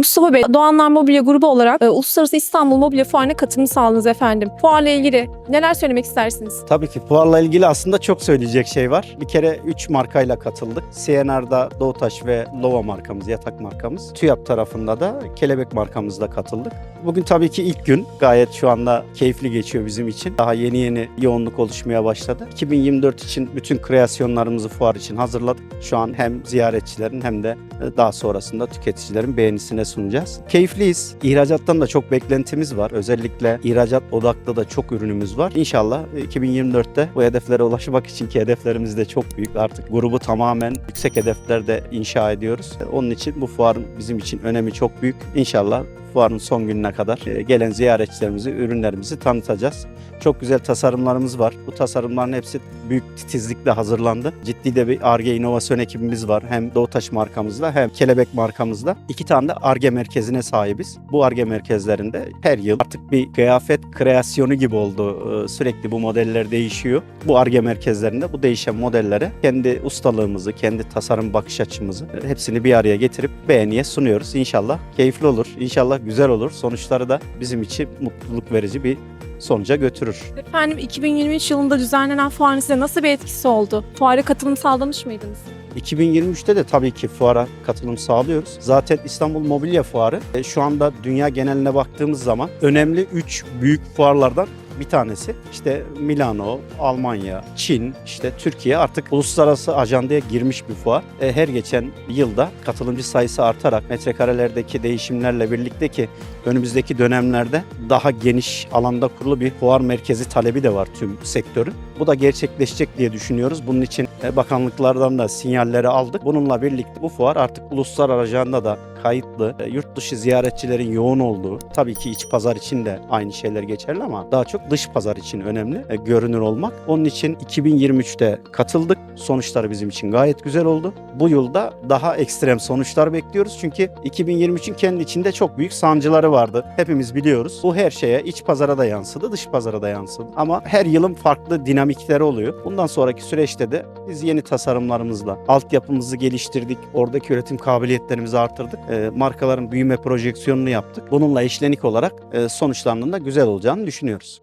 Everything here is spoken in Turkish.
Mustafa Bey, Doğanlar Mobilya Grubu olarak e, Uluslararası İstanbul Mobilya Fuarı'na katılım sağladınız efendim. Fuarla ilgili neler söylemek istersiniz? Tabii ki fuarla ilgili aslında çok söyleyecek şey var. Bir kere 3 markayla katıldık. CNR'da Doğutaş ve Lova markamız, yatak markamız. TÜYAP tarafında da Kelebek markamızla katıldık. Bugün tabii ki ilk gün gayet şu anda keyifli geçiyor bizim için. Daha yeni yeni yoğunluk oluşmaya başladı. 2024 için bütün kreasyonlarımızı fuar için hazırladık. Şu an hem ziyaretçilerin hem de e, daha sonrasında tüketicilerin beğenisine sunacağız. Keyifliyiz. İhracattan da çok beklentimiz var. Özellikle ihracat odaklı da çok ürünümüz var. İnşallah e, 2024'te bu hedeflere ulaşmak için ki hedeflerimiz de çok büyük. Artık grubu tamamen yüksek hedeflerde inşa ediyoruz. E, Onun için bu fuarın bizim için önemi çok büyük. İnşallah fuarın son gününe kadar e, gelen ziyaretçilerimizi, ürünlerimizi tanıtacağız. Çok güzel tasarımlarımız var. Bu tasarımların hepsi büyük titizlikle hazırlandı. Ciddi de bir ARGE inovasyon ekibimiz var. Hem Doğutaş markamızla hem Kelebek markamızla. İki tane de ARGE merkezine sahibiz. Bu ARGE merkezlerinde her yıl artık bir kıyafet kreasyonu gibi oldu. Ee, Sürekli bu modeller değişiyor. Bu ARGE merkezlerinde bu değişen modellere kendi ustalığımızı, kendi tasarım bakış açımızı e, hepsini bir araya getirip beğeniye sunuyoruz. İnşallah keyifli olur. İnşallah güzel olur. Sonuçları da bizim için mutluluk verici bir sonuca götürür. Efendim 2023 yılında düzenlenen fuarın size nasıl bir etkisi oldu? Fuara katılım sağlamış mıydınız? 2023'te de tabii ki fuara katılım sağlıyoruz. Zaten İstanbul Mobilya Fuarı e, şu anda dünya geneline baktığımız zaman önemli 3 büyük fuarlardan bir tanesi. İşte Milano, Almanya, Çin, işte Türkiye artık uluslararası ajandaya girmiş bir fuar. E, Her geçen yılda katılımcı sayısı artarak metrekarelerdeki değişimlerle birlikte ki önümüzdeki dönemlerde daha geniş alanda kurulu bir fuar merkezi talebi de var tüm sektörün. Bu da gerçekleşecek diye düşünüyoruz. Bunun için e, bakanlıklardan da sinyalleri aldık. Bununla birlikte bu fuar artık uluslararası ajanda da kayıtlı. E, Yurt dışı ziyaretçilerin yoğun olduğu, tabii ki iç pazar için de aynı şeyler geçerli ama daha çok dış pazar için önemli e, görünür olmak. Onun için 2023'te katıldık. Sonuçları bizim için gayet güzel oldu. Bu yılda daha ekstrem sonuçlar bekliyoruz. Çünkü 2023'ün kendi içinde çok büyük sancıları vardı. Hepimiz biliyoruz. Bu her şeye iç pazara da yansıdı, dış pazara da yansıdı. Ama her yılın farklı dinamikleri oluyor. Bundan sonraki süreçte de biz yeni tasarımlarımızla altyapımızı geliştirdik. Oradaki üretim kabiliyetlerimizi artırdık. E, markaların büyüme projeksiyonunu yaptık. Bununla işlenik olarak e, sonuçlarının da güzel olacağını düşünüyoruz.